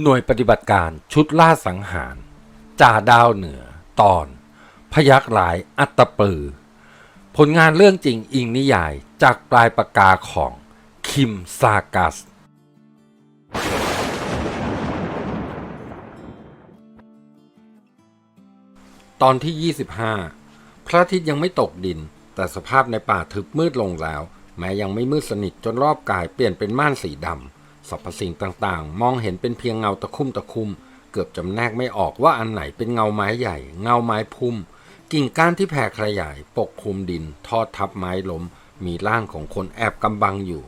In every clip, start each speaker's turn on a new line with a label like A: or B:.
A: หน่วยปฏิบัติการชุดล่าสังหาร จ่าดาวเหนือ ตอน พยักหลายอัตปือ ผลงานเรื่องจริงอิงนิยายจากปลายปากกาของ คิมซากัส ตอนที่ 25 พระอาทิตย์ยังไม่ตกดิน แต่สภาพในป่าทึบมืดลงแล้ว แม้ยังไม่มืดสนิทจนรอบกายเปลี่ยนเป็นม่านสีดำ สรรพสิ่งต่างๆ มองเห็นเป็นเพียงเงาตะคุ่มตะคุ่มเกือบจำแนกไม่ออกว่าอันไหนเป็นเงาไม้ใหญ่ เงาไม้พุ่ม กิ่งก้านที่แผ่ขยาย ปกคลุมดิน ทอดทับไม้ล้ม มีร่างของคนแอบกำบังอยู่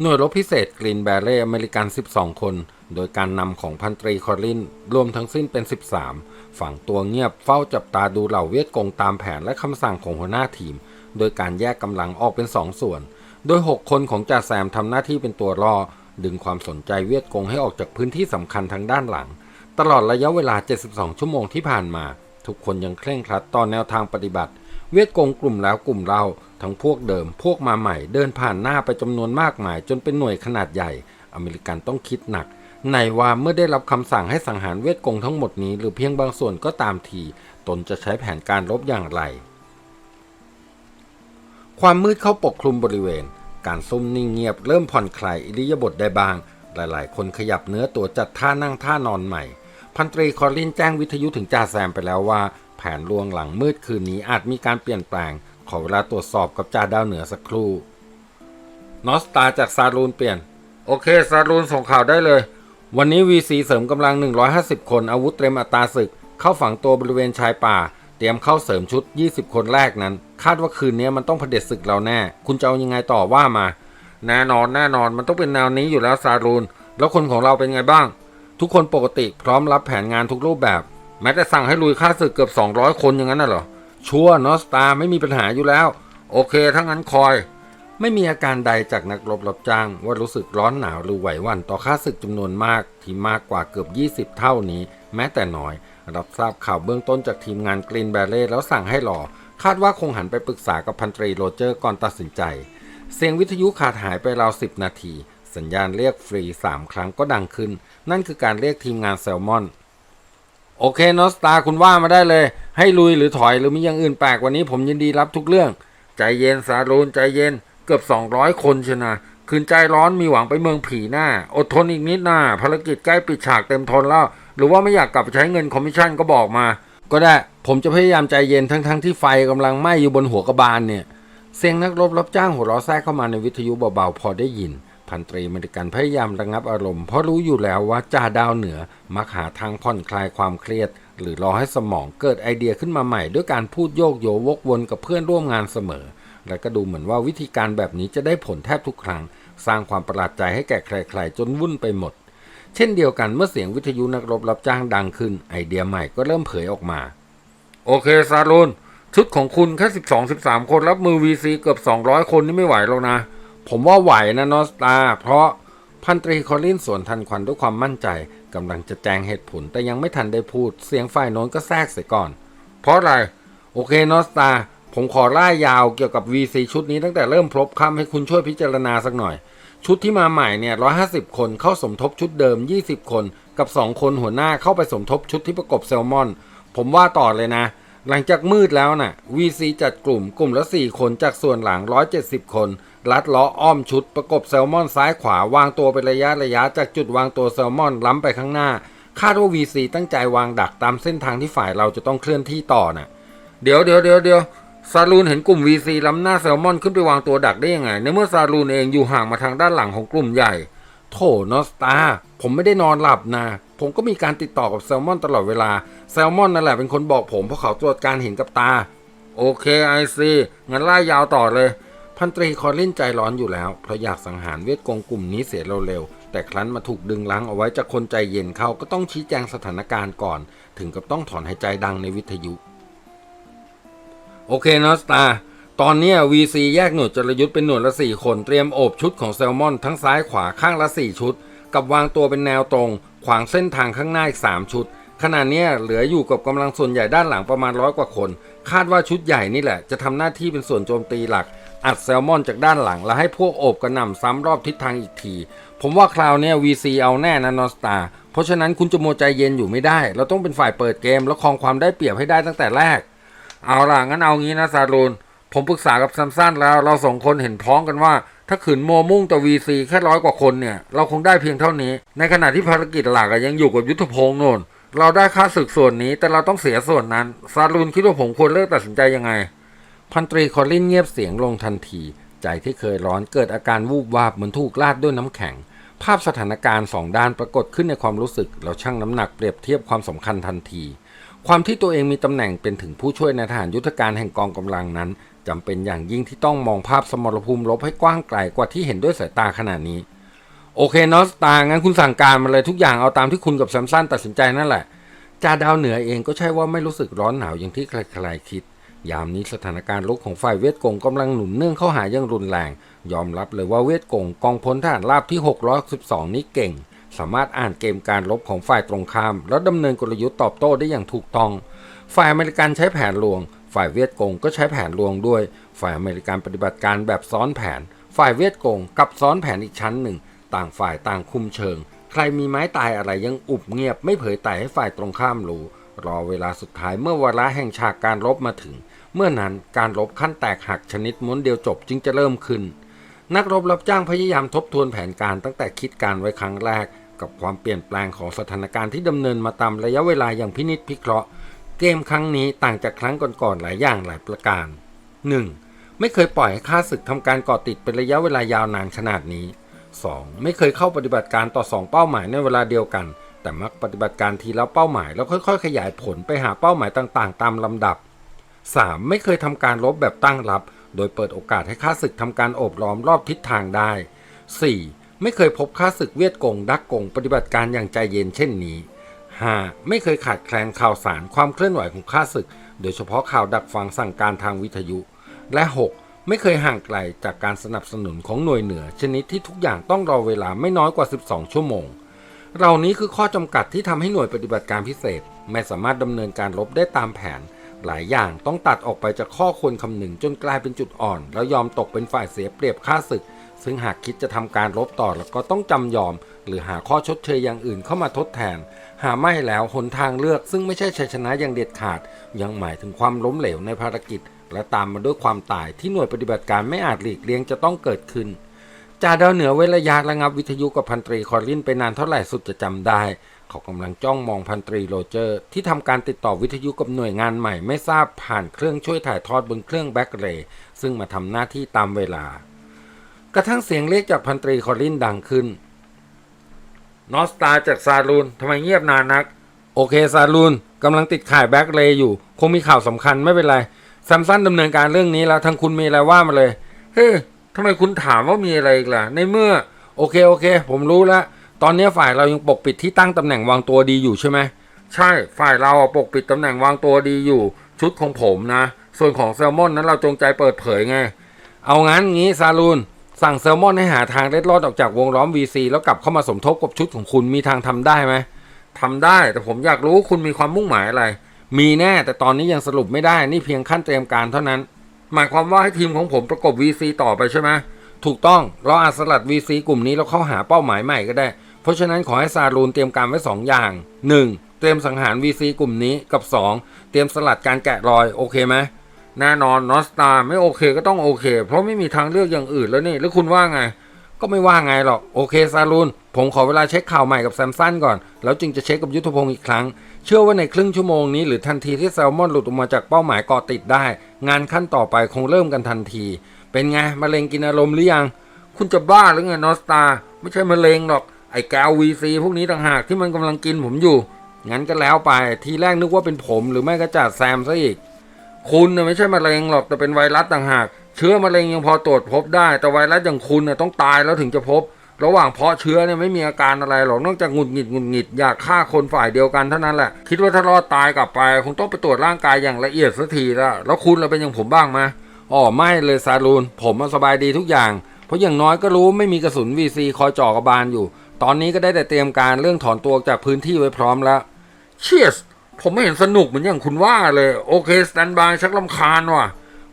A: หน่วยรบพิเศษกรีนแบเร่อเมริกัน 12 คน โดยการนำของพันตรีคอริน รวมทั้งสิ้นเป็น 13 ฝั่งตัวเงียบเฝ้าจับตาดูเหล่าเวียดกงตามแผนและคำสั่งของหัวหน้าทีม โดยการแยกกำลังออกเป็น2ส่วน โดย 6 คนของจ่าแซมทำหน้าที่เป็นตัวล่อ ดึงความสนใจเวียดกงให้ออกจากพื้นที่สำคัญทางด้านหลัง ตลอดระยะเวลา 72 ชั่วโมงที่ผ่านมา ทุกคนยังเคร่งครัดต่อแนวทางปฏิบัติ เวียดกงกลุ่มแล้วกลุ่มเล่าทั้งพวกเดิม พวกมาใหม่ เดินผ่านหน้าไปจำนวนมากมาย จนเป็นหน่วยขนาดใหญ่ อเมริกันต้องคิดหนักในว่าเมื่อได้รับคำสั่งให้สังหารเวียดกงทั้งหมดนี้ หรือเพียงบางส่วนก็ตามที ตนจะใช้แผนการรบอย่างไร ความมืดเข้าปกคลุมบริเวณ การซุ่มนิ่งเงียบเริ่มผ่อนคลายอิริยาบถได้บ้าง หลายๆ คนขยับเนื้อตัวจัดท่านั่งท่านอนใหม่ พันตรีคอลินแจ้งวิทยุถึงจ่าแซมไปแล้วว่า แผนลวงหลังมืดคืนนี้อาจมีการเปลี่ยนแปลง ขอเวลาตรวจสอบกับจ่าดาวเหนือสักครู่ นอสตาจากซาลูนเปลี่ยน โอเคซาลูนส่งข่าวได้เลย วันนี้วีซีเสริมกำลัง 150 คนอาวุธเตรียมอัตราศึก เข้าฝังตัวบริเวณชายป่า เตรียมเข้าเสริมชุด 20 คนแรกนั้น คาดว่าคืนนี้มันต้องเผด็จศึกเราแน่ คุณจะเอายังไงต่อว่ามาแน่นอนแน่นอนมันต้องเป็นแนวนี้อยู่แล้วซาลูน แล้วคนของเราเป็นไงบ้าง ทุกคนปกติพร้อมรับแผนงานทุกรูปแบบ แม้แต่สั่งให้ลุยค่าศึกเกือบ 200 คนอย่างนั้นน่ะเหรอ ชัวร์นอสตาไม่มีปัญหาอยู่แล้ว โอเคถ้างั้นคอย ไม่มีอาการใดจากนักรบรับจ้าง ว่ารู้สึกร้อนหนาวหรือไหววันต่อค่าศึกจำนวนมากที่มากกว่าเกือบ 20 เท่านี้ แม้แต่น้อย รับทราบข่าวเบื้องต้นจากทีมงานกรีนแบเล่แล้วสั่งให้รอคาดว่าคงหันไปปรึกษากับพันตรีโรเจอร์ก่อนตัดสินใจ เสียงวิทยุขาดหายไปราว10นาที สัญญาณเรียกฟรี3ครั้งก็ดังขึ้น นั่นคือการเรียกทีมงานแซลมอน โอเคนอสตาคุณว่ามาได้เลย ให้ลุยหรือถอยหรือมีอย่างอื่นแปลกกวันนี้ผมยินดีรับทุกเรื่อง ใจเย็นซาลูนใจเย็นเกือบ 200 คนชนะคืนใจร้อนมีหวังไปเมืองผีหน้า อดทนอีกนิดหน้าภารกิจใกล้ปิดฉากเต็มทนแล้ว หรือว่าไม่อยากกลับไปใช้เงินคอมมิชชั่นก็บอกมา ก็ได้ผมจะพยายามใจเย็นทั้งๆทที่ไฟกำลังไหม้อยู่บนหัวกระบาลเนี่ย เสียงนักรบรับจ้างหัวเราะแทรกเข้ามาในวิทยุเบาๆพอได้ยิน พันตรีมริกันพยายามระงับอารมณ์เพราะรู้อยู่แล้วว่าจ่าดาวเหนือมักหาทางผ่อนคลายความเครียด หรือรอให้สมองเกิดไอเดียขึ้นมาใหม่ ด้วยการพูดโยกโยวกวนกับเพื่อนร่วมงานเสมอ และก็ดูเหมือนว่าวิธีการแบบนี้จะได้ผลแทบทุกครั้ง สร้างความประหลาดใจให้แก่ใคร ๆ จนวุ่นไปหมด เช่นเดียวกันเมื่อเสียงวิทยุนักรบรับจ้างดังขึ้น ไอเดียใหม่ก็เริ่มเผยออกมา โอเคซาลูนชุดของคุณแค่12 13คนรับมือ VC เกือบ200คนนี่ไม่ไหวแล้วนะ ผมว่าไหวนะนอสตา เพราะพันตรีคอลินสวนทันควันด้วยความมั่นใจกำลังจะแจงเหตุผลแต่ยังไม่ทันได้พูด เสียงฝ่ายโน้นก็แทรกเสียก่อน เพราะอะไร โอเคนอสตา ผมขอล่ายาวเกี่ยวกับ VC ชุดนี้ตั้งแต่เริ่มพบค่ำให้คุณช่วยพิจารณาสักหน่อย ชุดที่มาใหม่เนี่ย150คนเข้าสมทบชุดเดิม20คน กับ2คนหัวหน้าเข้าไปสมทบชุดที่ประกบแซลมอน ผมว่าต่อเลยนะ หลังจากมืดแล้วน่ะ VC จัดกลุ่มกลุ่มละ4คนจากส่วนหลัง170คน ลัดล้ออ้อมชุดประกบแซลมอนซ้ายขวาวางตัวเป็นระยะระยะจากจุดวางตัวแซลมอนล้ำไปข้างหน้าคาดว่า VC ตั้งใจวางดักตามเส้นทางที่ฝ่ายเราจะต้องเคลื่อนที่ต่อน่ะ เดี๋ยวเดี๋ยวเดี๋ยวเดี๋ยว ซาลูนเห็นกลุ่ม VC ล้ำหน้าแซลมอนขึ้นไปวางตัวดักได้ยังไง ในเมื่อซาลูนเองอยู่ห่างมาทางด้านหลังของกลุ่มใหญ่ โถนอสตา ผมไม่ได้นอนหลับนะ ผมก็มีการติดต่อกับแซลมอนตลอดเวลา แซลมอนนั่นแหละเป็นคนบอกผมเพราะเขาตรวจการเห็นกับตา โอเคไอซีงั้นไล่ยาวต่อเลย พันตรีคอลินใจร้อนอยู่แล้ว เพราะอยากสังหารเวทกองกลุ่มนี้เสียเร็วๆ แต่ครั้นมาถูกดึงลังเอาไว้จากคนใจเย็นเขาก็ต้องชี้แจงสถานการณ์ก่อน ถึงกับต้องถอนหายใจดังในวิทยุ โอเคนอสตาตอนนี้ VC แยกหน่วยจรยุทธ์เป็นหน่วยละ 4 คนเตรียมโอบชุดของแซลมอน ทั้งซ้ายขวาข้างละ 4 ชุด กับวางตัวเป็นแนวตรง ขวางเส้นทางข้างหน้าอีก 3 ชุด ขณะนี้เหลืออยู่กับกำลังส่วนใหญ่ด้านหลังประมาณร้อยกว่าคน คาดว่าชุดใหญ่นี่แหละ จะทำหน้าที่เป็นส่วนโจมตีหลัก อัดแซลมอนจากด้านหลัง แล้วให้พวกโอบกระหน่ำซ้ำรอบทิศทางอีกที ผมว่าคราวนี้ VC เอาแน่นะนอสตาเพราะฉะนั้นคุณจะโมใจเย็นอยู่ไม่ได้ เราต้องเป็นฝ่ายเปิดเกม แล้วครองความได้เปรียบให้ได้ตั้งแต่แรก เอาล่ะงั้นเอางี้นะซาลูนผมปรึกษากับซัมซันแล้ว เราสองคนเห็นพ้องกันว่า ถ้าขืนโมมุ่งต่อวีซีแค่ร้อยกว่าคนเนี่ย เราคงได้เพียงเท่านี้ ในขณะที่ภารกิจหลักยังอยู่กับยุทธพงศ์โน่นเราได้ค่าศึกส่วนนี้แต่เราต้องเสียส่วนนั้นซาลูนคิดว่าผมควรเลิกตัดสินใจยังไง พันตรีคอลลินเงียบเสียงลงทันที ใจที่เคยร้อนเกิดอาการวูบวาบเหมือนถูกลาดด้วยน้ำแข็ง ภาพสถานการณ์สองด้านปรากฏขึ้นในความรู้สึกแล้วชั่งน้ำหนักเปรียบเทียบความสำคัญทันที ความที่ตัวเองมีตำแหน่งเป็นถึงผู้ช่วยในทหารยุทธการแห่งกองกำลังนั้นจำเป็นอย่างยิ่งที่ต้องมองภาพสมรภูมิรบให้กว้างไกลกว่าที่เห็นด้วยสายตาขนาดนี้ โอเคนอสตางั้นคุณสั่งการมาเลยทุกอย่างเอาตามที่คุณกับแซมสันตัดสินใจนั่นแหละจ่าดาวเหนือเองก็ใช่ว่าไม่รู้สึกร้อนหนาวอย่างที่ใครๆคิด ยามนี้สถานการณ์รบของฝ่ายเวียดกงกำลังหนุนเนื่องเข้าหาอย่างรุนแรง ยอมรับเลยว่าเวียดกงกองพลทหารราบที่ 612 นี้เก่ง สามารถอ่านเกมการรบของฝ่ายตรงข้าม แล้วดำเนินกลยุทธ์ตอบโต้ได้อย่างถูกต้อง ฝ่ายอเมริกันใช้แผนลวง ฝ่ายเวียดกงก็ใช้แผนลวงด้วย ฝ่ายอเมริกันปฏิบัติการแบบซ้อนแผน ฝ่ายเวียดกงกับซ้อนแผนอีกชั้นหนึ่ง ต่างฝ่ายต่างคุมเชิง ใครมีไม้ตายอะไรยังอุบเงียบไม่เผยไต่ให้ฝ่ายตรงข้ามรู้ รอเวลาสุดท้ายเมื่อวาระแห่งฉากการรบมาถึง เมื่อนั้นการรบขั้นแตกหักชนิดม้วนเดียวจบจึงจะเริ่มขึ้นนักรบรับจ้างพยายามทบทวนแผนการตั้งแต่คิดการไว้ครั้งแรก กับความเปลี่ยนแปลงของสถานการณ์ที่ดำเนินมาตามระยะเวลาอย่างพินิจพิเคราะห์ เกมครั้งนี้ต่างจากครั้งก่อนๆหลายอย่างหลายประการ 1. ไม่เคยปล่อยให้ข้าศึกทำการก่อติดเป็นระยะเวลายาวนานขนาดนี้ 2. ไม่เคยเข้าปฏิบัติการต่อสองเป้าหมายในเวลาเดียวกัน แต่มักปฏิบัติการทีละเป้าหมายแล้วค่อย ๆ ขยายผลไปหาเป้าหมายต่างๆ ตามลำดับ 3. ไม่เคยทำการรบแบบตั้งรับ โดยเปิดโอกาสให้ข้าศึกทำการโอบล้อมรอบทิศทางได้ 4. ไม่เคยพบข้าศึกเวียดกงดักกงปฏิบัติการอย่างใจเย็นเช่นนี้ 5. ไม่เคยขาดแคลนข่าวสารความเคลื่อนไหวของข้าศึก โดยเฉพาะข่าวดักฟังสั่งการทางวิทยุ และ 6. ไม่เคยห่างไกลจากการสนับสนุนของหน่วยเหนือ ชนิดที่ทุกอย่างต้องรอเวลาไม่น้อยกว่า 12 ชั่วโมง เหล่านี้คือข้อจำกัดที่ทำให้หน่วยปฏิบัติการพิเศษ ไม่สามารถดำเนินการรบได้ตามแผน หลายอย่างต้องตัดออกไปจากข้อควรคำนึงจนกลายเป็นจุดอ่อน แล้วยอมตกเป็นฝ่ายเสียเปรียบข้าศึก ซึ่งหากคิดจะทำการรบต่อแล้วก็ต้องจำยอม หรือหาข้อชดเชยอย่างอื่นเข้ามาทดแทน หาไม่แล้วหนทางเลือกซึ่งไม่ใช่ชัยชนะอย่างเด็ดขาด ยังหมายถึงความล้มเหลวในภารกิจ และตามมาด้วยความตายที่หน่วยปฏิบัติการไม่อาจหลีกเลี่ยงจะต้องเกิดขึ้นจ่าดาวเหนือเว้นระยะระงับวิทยุกับพันตรีคอรลินไปนานเท่าไหร่สุดจะจำได้ เขากำลังจ้องมองพันตรีโรเจอร์ ที่ทำการติดต่อวิทยุกับหน่วยงานใหม่ไม่ทราบผ่านเครื่องช่วยถ่ายทอดบนเครื่องแบ็กเรย์ซึ่งมาทำหน้าที่ตามเวลา กระทั่งเสียงเรียกจากพันตรีคอรลินดังขึ้น นอสตาจากซาลูนทำไมเงียบนานนัก โอเคซาลูนกำลังติดข่ายแบ็กเรย์อยู่ คงมีข่าวสำคัญไม่เป็นไรแซมสันดำเนินการเรื่องนี้แล้วทางคุณมีอะไรว่ามาเลย เฮ้ยทำไมคุณถามว่ามีอะไรอีกล่ะ ในเมื่อ โอเคโอเค ผมรู้แล้ว ตอนนี้ฝ่ายเรายังปกปิดที่ตั้งตำแหน่งวางตัวดีอยู่ใช่ไหมใช่ฝ่ายเราปกปิดตำแหน่งวางตัวดีอยู่ ชุดของผมนะ ส่วนของแซลมอนนั้นเราจงใจเปิดเผยไง เอางั้นงี้ซาลูน สั่งแซลมอนให้หาทางเล็ดลอดออกจากวงล้อม VC แล้วกลับเข้ามาสมทบกับชุดของคุณมีทางทำได้ไหมทำได้ แต่ผมอยากรู้คุณมีความมุ่งหมายอะไร มีแน่แต่ตอนนี้ยังสรุปไม่ได้นี่เพียงขั้นเตรียมการเท่านั้น หมายความว่าให้ทีมของผมประกบ VC ต่อไปใช่ไหมถูกต้องเราอาจสลัด VC กลุ่มนี้แล้วเข้าหาเป้าหมายใหม่ก็ได้ เพราะฉะนั้นขอให้ซาลูนเตรียมการไว้สองอย่าง 1. เตรียมสังหาร VC กลุ่มนี้กับ 2. เตรียมสลัดการแกะรอยโอเคไหม แน่นอนนอสตาไม่โอเคก็ต้องโอเค เพราะไม่มีทางเลือกอย่างอื่นแล้วนี่ แล้วคุณว่าไง ก็ไม่ว่าไงหรอก โอเคซาลูน ผมขอเวลาเช็คข่าวใหม่กับแซมสันก่อน แล้วจึงจะเช็คกับยุทธพงศ์อีกครั้ง เชื่อว่าในครึ่งชั่วโมงนี้หรือทันทีที่แซลมอนหลุดออกมาจากเป้าหมายเกาะติดได้ งานขั้นต่อไปคงเริ่มกันทันที เป็นไงมะเร็งกินอารมณ์หรือยัง คุณจะบ้าหรือไงนอสตาไม่ใช่มะเร็งหรอกไอ้แกววีซีพวกนี้ต่างหากที่มันกำลังกินผมอยู่งั้นก็แล้วไปทีแรกนึกว่าเป็นผมหรือไม่ก็จ่าแซมซะอีก คุณน่ะไม่ใช่มะเร็งหรอกแต่เป็นไวรัสต่างหาก เชื้อมะเร็งยังพอตรวจพบได้ แต่ไวรัสอย่างคุณน่ะต้องตายแล้วถึงจะพบ ระหว่างเพาะเชื้อเนี่ยไม่มีอาการอะไรหรอกนอกจากหงุดหงิดหงุดหงิดอยากฆ่าคนฝ่ายเดียวกันเท่านั้นแหละ คิดว่าถ้ารอดตายกลับไปคงต้องไปตรวจร่างกายอย่างละเอียดสักทีล้วแล้วคุณเราเป็นอย่างผมบ้างไหมอ๋อไม่เลยซาลูน ผมสบายดีทุกอย่าง เพราะอย่างน้อยก็รู้ไม่มีกระสุน VC คอยจ่อกระบาลอยู่ ตอนนี้ก็ได้แต่เตรียมการเรื่องถอนตัวจากพื้นที่ไว้พร้อมแล้วเชียส ผมไม่เห็นสนุกเหมือนอย่างคุณว่าเลย โอเคสแตนบายชักลำคาญว่ะ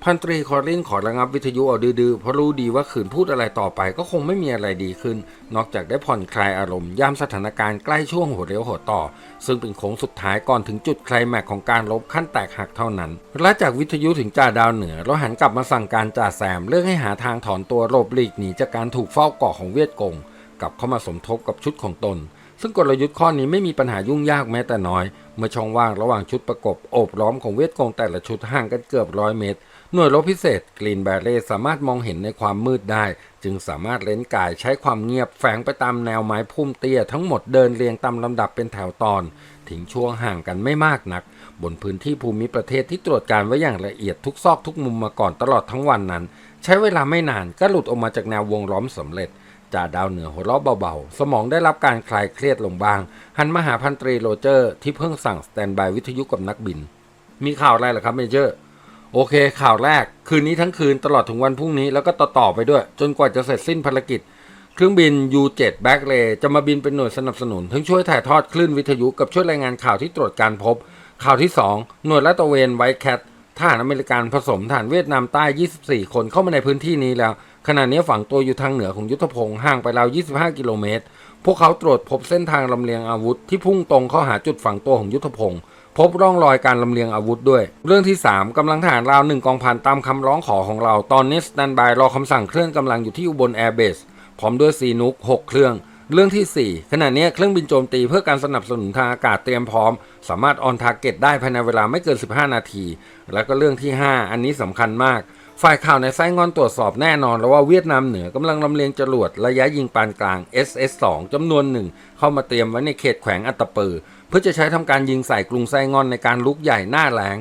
A: พันตรีคอรินขอระงับวิทยุเอาดื้อเพราะรู้ดีว่าขืนพูดอะไรต่อไป ก็คงไม่มีอะไรดีขึ้น นอกจากได้ผ่อนคลายอารมณ์ย่ามสถานการณ์ใกล้ช่วงหัวเรียวหัวต่อ ซึ่งเป็นโค้งสุดท้ายก่อนถึงจุดไคลแม็กของการลบขั้นแตกหักเท่านั้นและจากวิทยุถึงจ่าดาวเหนือเราหันกลับมาสั่งการจ่าแซมเรื่องให้หาทางถอนตัวหลบหลีกหนีจากการถูกเฝ้าเกาะของเวียดกงกลับเข้ามาสมทบกับชุดของตน ซึ่งกลยุทธ์ข้อนี้ไม่มีปัญหายุ่งยากแม้แต่น้อย เมื่อช่องว่างระหว่างชุดประกบโอบล้อมของเวียดกงแต่ละชุดห่างกันเกือบร้อยเมตร หน่วยรบพิเศษกรีนแบเร่สามารถมองเห็นในความมืดได้ จึงสามารถเล้นกายใช้ความเงียบแฝงไปตามแนวไม้พุ่มเตี้ยทั้งหมดเดินเรียงตามลำดับเป็นแถวตอนทิ้งช่วงห่างกันไม่มากนัก บนพื้นที่ภูมิประเทศที่ตรวจการไว้อย่างละเอียดทุกซอกทุกมุมมาก่อนตลอดทั้งวันนั้น ใช้เวลาไม่นานก็หลุดออกมาจากแนววงล้อมสำเร็จ จ่าดาวเหนือหัวเราะเบาๆ สมองได้รับการคลายเครียดลงบ้าง หันมาหาพันตรีโรเจอร์ ที่เพิ่งสั่งสแตนบายวิทยุกับนักบิน มีข่าวอะไรหรอครับเมเจอร์ โอเค ข่าวแรก คืนนี้ทั้งคืนตลอดถึงวันพรุ่งนี้แล้วก็ต่อๆไปด้วย จนกว่าจะเสร็จสิ้นภารกิจ เครื่องบิน U7 b a c k l a y จะมาบินเป็นหน่วยสนับสนุน ทั้งช่วยถ่ายทอดคลื่นวิทยุกับช่วยรายงานข่าวที่ตรวจการพบ ข่าวที่ 2 หน่วยลาดตระเวนไวท์แคททหารอเมริกันผสมทหารเวียดนามใต้ 24 คนเข้ามาในพื้นที่นี้แล้ว ขณะนี้ฝังตัวอยู่ทางเหนือของยุทธพงศ์ห่างไปราว 25 กิโลเมตร พวกเขาตรวจพบเส้นทางลำเลียงอาวุธที่พุ่งตรงเข้าหาจุดฝังตัวของยุทธพงศ์พบร่องรอยการลำเลียงอาวุธด้วย เรื่องที่ 3กำลังทหารราวหนึ่งกองพันตามคำร้องขอของเรา ตอนนี้สแตนบายรอคำสั่งเคลื่อนกำลังอยู่ที่อุบลแอร์เบสพร้อมด้วยซีนุก 6 เครื่อง เรื่องทีสี่ 4 ขณะนี้เครื่องบินโจมตีเพื่อการสนับสนุนทางอากาศเตรียมพร้อม สามารถออนทาร์เก็ตได้ภายในเวลาไม่เกิน 15 นาที แล้วก็เรื่องที่ 5 อันนี้สำคัญมาก ฝ่ายข่าวในไส้งอนตรวจสอบแน่นอนแล้วว่าเวียดนามเหนือกำลังลำเลียงจรวดระยะยิงปานกลาง SS-2 จำนวนหนึ่ง เข้ามาเตรียมไว้ในเขตแขวงอัตตปือ เพื่อจะใช้ทำการยิงใส่กรุงไส้งอนในการลุกใหญ่หน้าแรง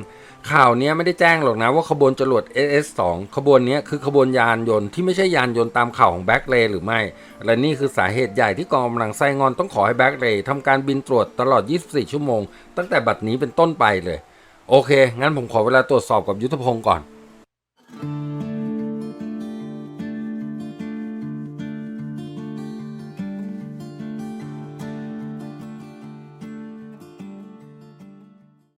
A: ข่าวเนี้ยไม่ได้แจ้งหรอกนะว่าขบวนจรวด SS2 ขบวนเนี้ยคือขบวนยานยนต์ที่ไม่ใช่ยานยนต์ตามข่าวของแบ็กเลย์หรือไม่ และนี่คือสาเหตุใหญ่ที่กองกำลังไส้งอนต้องขอให้แบ็กเลย์ทำการบินตรวจตลอด 24 ชั่วโมง ตั้งแต่บัดนี้เป็นต้นไปเลย โอเค งั้นผมขอเวลาตรวจสอบกับยุทธพงศ์ก่อน